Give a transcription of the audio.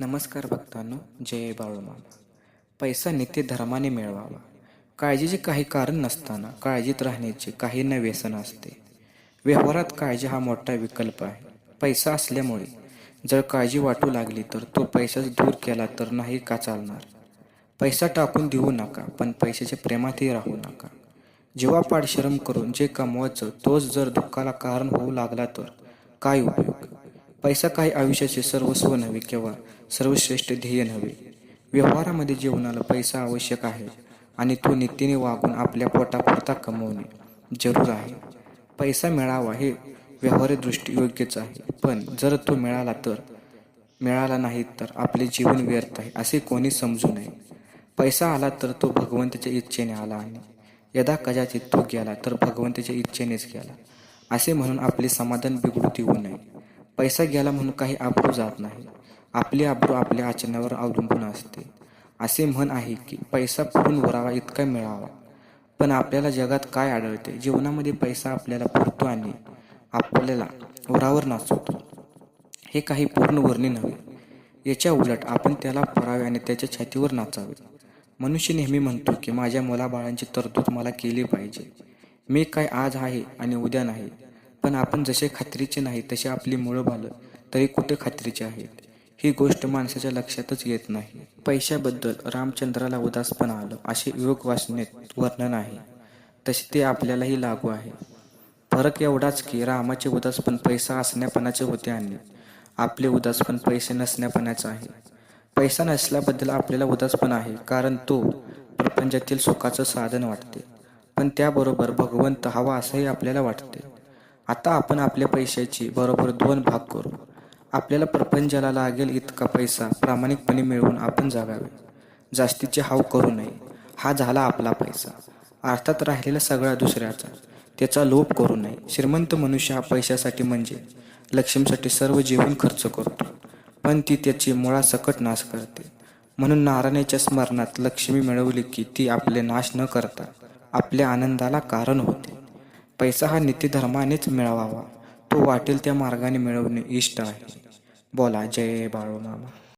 नमस्कार भक्तांनो जय बाळूमामा. पैसा नित्य धर्माने मिळवावा. काळजीचे काही कारण नसताना काळजीत राहण्याचे काही न व्यसन असते. व्यवहारात काळजी हा मोठा विकल्प आहे. पैसा असल्यामुळे जर काळजी वाटू लागली तर तो पैसाच दूर केला तर नाही का चालणार? पैसा टाकून देऊ नका पण पैशाच्या प्रेमातही राहू नका. जीवापाड श्रम करून जे कमवायचं तोच जर दुःखाला कारण होऊ लागला तर काय उपयोग? पैसा काही आयुष्याचे सर्वस्व नव्हे किंवा सर्वश्रेष्ठ ध्येय नव्हे. व्यवहारामध्ये जीवनाला पैसा आवश्यक आहे आणि तो नीतीने वागून आपल्या पोटापुरता कमवणे जरूर आहे. पैसा मिळावा हे व्यवहारदृष्टी योग्यच आहे पण जर तो मिळाला तर मिळाला नाही तर आपले जीवन व्यर्थ आहे असे कोणी समजू नये. पैसा आला तर तो भगवंताच्या इच्छेने आला आणि यदा कदाचित तो गेला तर भगवंताच्या इच्छेनेच गेला असे म्हणून आपले समाधान बिघडू देऊ नये. पैसा गेला म्हणून काही आबरू जात नाही. आपली आबरू आपल्या आचरणावर अवलंबून असते. असे म्हण आहे की पैसा पुरून वरावा इतका मिळावा. पण आपल्याला जगात काय आढळते? जीवनामध्ये पैसा आपल्याला पुरतो आणि आपल्याला वरावर नाचवतो. हे काही पूर्ण वर्णी नव्हे. याच्या उलट आपण त्याला परावे आणि त्याच्या छातीवर नाचावे. मनुष्य नेहमी म्हणतो की माझ्या मुलाबाळांची तरतूद मला केली पाहिजे. मी काय आज आहे आणि उद्या नाही. पण आपण जसे खात्रीचे नाही तसे आपली मुळं भालं तरी कुठे खात्रीचे आहेत? ही गोष्ट माणसाच्या लक्षातच येत नाही. पैशाबद्दल रामचंद्राला उदासपणा आलं असे योग वाचनेत वर्णन आहे. तसे ते आपल्यालाही लागू आहे. फरक एवढाच की रामाचे उदासपण पैसा असण्यापणाचे होते आणि आपले उदासपण पैसे नसण्यापणाचे आहे. पैसा नसल्याबद्दल आपल्याला उदासपण आहे कारण तो प्रपंचातील सुखाचं साधन वाटते. पण त्याबरोबर भगवंत हवा असंही आपल्याला वाटते. आता आपण आपल्या पैशाची बरोबर दोन भाग करू. आपल्याला प्रपंचाला लागेल इतका पैसा प्रामाणिकपणे मिळवून आपण जगावे. जास्तीचे हाव करू नये. हा झाला आपला पैसा. अर्थात राहिलेला सगळा दुसऱ्याचा. त्याचा लोभ करू नये. श्रीमंत मनुष्य हा पैशासाठी म्हणजे लक्ष्मीसाठी सर्व जीवन खर्च करतो. पण ती त्याची मुळासकट नाश करते. म्हणून नारायणाच्या स्मरणात लक्ष्मी मिळवली की ती आपले नाश न करता आपल्या आनंदाला कारण होते. पैसा हा नित्यधर्मानेच मिळवावा तो वाटेल त्या मार्गाने मिळवणे इष्ट आहे. बोला. जय बाळू मामा